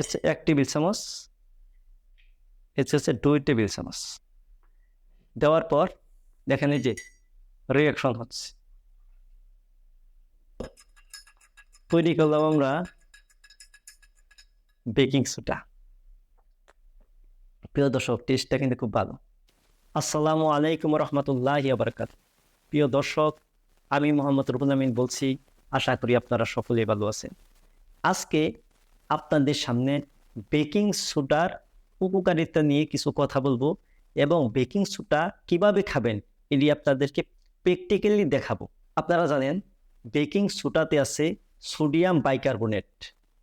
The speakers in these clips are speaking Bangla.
হচ্ছে এক টেবিল চামচ। এর হচ্ছে দুই টেবিল চামচ। দেওয়ার পর দেখেন এই যে রিয়াকশন হচ্ছে। তৈরি করলাম আমরা বেকিং সোডা প্রিয় দর্শক টেস্টটা কিন্তু খুব ভালো। আসসালামু আলাইকুম রহমতুল্লাহ আবরকাত প্রিয় দর্শক, আমি মোহাম্মদ রুবুল আমিন বলছি। আশা করি আপনারা সকলেই ভালো আছেন। আজকে আপনাদের সামনে বেকিং সোডার উপকারিতা নিয়ে কিছু কথা বলব এবং বেকিং সোডা কীভাবে খাবেন এটি আপনাদেরকে প্র্যাকটিক্যালি দেখাবো। আপনারা জানেন, বেকিং সোডাতে আছে সোডিয়াম বাইকার্বনেট,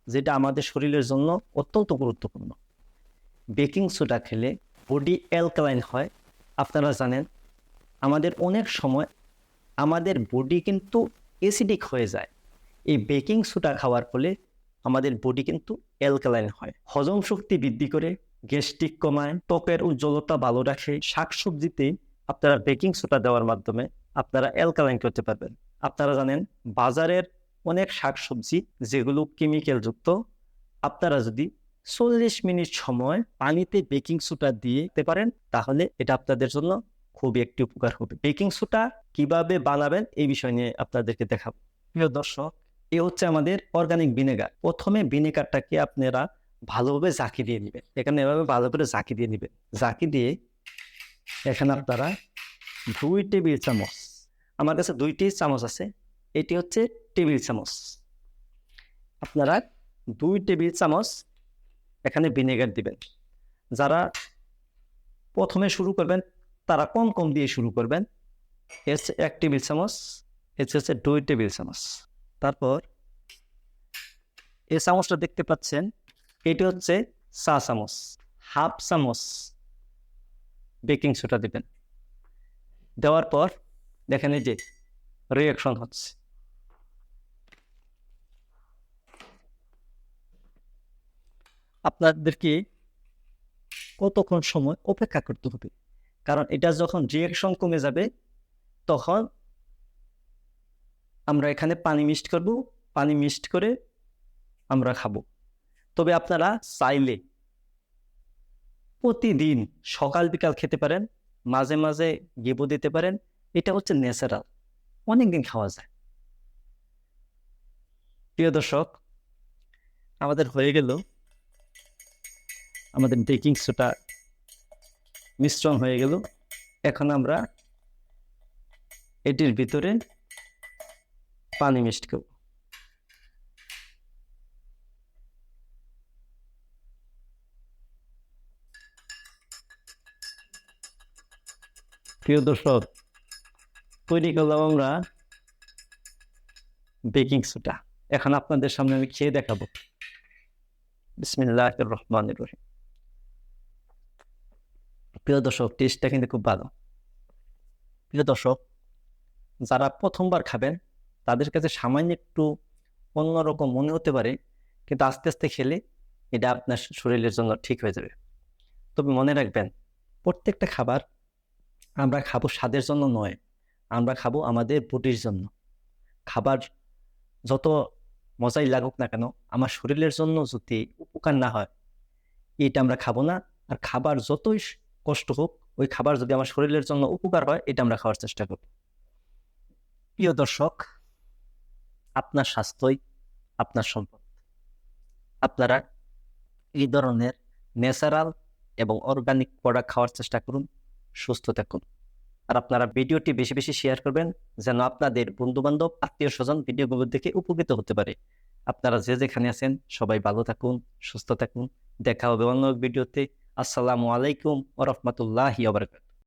যেটা আমাদের শরীরের জন্য অত্যন্ত গুরুত্বপূর্ণ। বেকিং সোডা খেলে বডি অ্যালকালাইন হয়। আপনারা জানেন, আমাদের অনেক সময় আমাদের বডি কিন্তু অ্যাসিডিক হয়ে যায়। এই বেকিং সোডা খাওয়ার ফলে আমাদের বডি কিন্তু অ্যালকালাইন হয়। হজম শক্তি বৃদ্ধি করে গ্যাস্ট্রিক কমায়, ত্বকের উজ্জ্বলতা ভালো রাখে, শাকসবজিতে আপনারা বেকিং সোডা দেওয়ার মাধ্যমে আপনারা অ্যালকালাইন করতে পারবেন। আপনারা জানেন, বাজারের অনেক শাকসবজি যেগুলো কেমিক্যাল যুক্ত, আপনারা যদি চল্লিশ মিনিট সময় পানিতে বেকিং সোডা দিয়ে দিতে পারেন, তাহলে এটা আপনাদের জন্য খুবই একটি উপকার হবে। বেকিং সোডা কীভাবে বানাবেন, এই বিষয় নিয়ে আপনাদেরকে দেখাবো। প্রিয় দর্শক এ হচ্ছে আমাদের অর্গানিক ভিনেগার প্রথমে ভিনেগারটাকে আপনারা ভালোভাবে জাকি দিয়ে নেবেন। এখানে এভাবে ভালো করে জাকি দিয়ে নেবেন। জাকি দিয়ে এখানে আপনারা দুই টেবিল চামচ, আমার কাছে দুইটি চামচ আছে, এটি হচ্ছে টেবিল চামচ। আপনারা দুই টেবিল চামচ এখানে ভিনেগার দিবেন। যারা প্রথমে শুরু করবেন, তারা কম কম দিয়ে শুরু করবেন। হচ্ছে এক টেবিল চামচ, এর হচ্ছে দুই টেবিল চামচ। তারপর এই চামচটা দেখতে পাচ্ছেন, এটি হচ্ছে চা চামচ, হাফ চামচ বেকিং সোডা দেবেন। দেওয়ার পর দেখেন এই যে রিয়াকশন হচ্ছে। আপনাদেরকে কতক্ষণ সময় অপেক্ষা করতে হবে? কারণ এটা যখন রিয়াকশন কমে যাবে, তখন আমরা এখানে পানি মিক্সড করব, পানি মিক্সড করে আমরা খাব। তবে আপনারা চাইলে প্রতিদিন সকাল বিকাল খেতে পারেন, মাঝে মাঝে গেবো দিতে পারেন, এটা হচ্ছে ন্যাচারাল, অনেকদিন খাওয়া যায়। প্রিয় দর্শক, আমাদের হয়ে গেল, আমাদের বেকিং সোডা মিশ্রণ হয়ে গেল। এখন আমরা এটির ভিতরে পানি মিক্সড প্রিয় দর্শক, তৈরি করলাম আমরা বেকিং সোডা। এখন আপনাদের সামনে আমি খেয়ে দেখাবো। বিসমিল্লাহ রহমান রহিম। প্রিয় দর্শক টেস্টটা কিন্তু খুব ভালো। প্রিয় দর্শক, যারা প্রথমবার খাবেন তাদের কাছে সামান্য একটু অন্যরকম মনে হতে পারে, কিন্তু আস্তে আস্তে খেলে এটা আপনার শরীরের জন্য ঠিক হয়ে যাবে। তবে মনে রাখবেন, প্রত্যেকটা খাবার আমরা খাব স্বাদের জন্য নয়, আমরা খাব আমাদের বডির জন্য। খাবার যত মজাই লাগুক না কেন, আমার শরীরের জন্য যদি উপকার না হয়, এটা আমরা খাব না। আর খাবার যতই কষ্ট হোক, ওই খাবার যদি আমার শরীরের জন্য উপকার হয়, এটা আমরা খাওয়ার চেষ্টা করব। প্রিয় দর্শক আপনার স্বাস্থ্যই আপনার সম্পদ। আপনারা এই ধরনের ন্যাচারাল এবং অর্গানিক প্রোডাক্ট খাওয়ার চেষ্টা করুন, সুস্থ থাকুন। আর আপনারা ভিডিওটি বেশি বেশি শেয়ার করবেন, যেন আপনাদের বন্ধু বান্ধব আত্মীয় স্বজন ভিডিওগুলো দেখে উপকৃত হতে পারে। আপনারা যে যেখানে আছেন, সবাই ভালো থাকুন, সুস্থ থাকুন। দেখা হবে অন্য ভিডিওতে। আসসালামু আলাইকুম ও রহমতুল্লাহি আবরকাত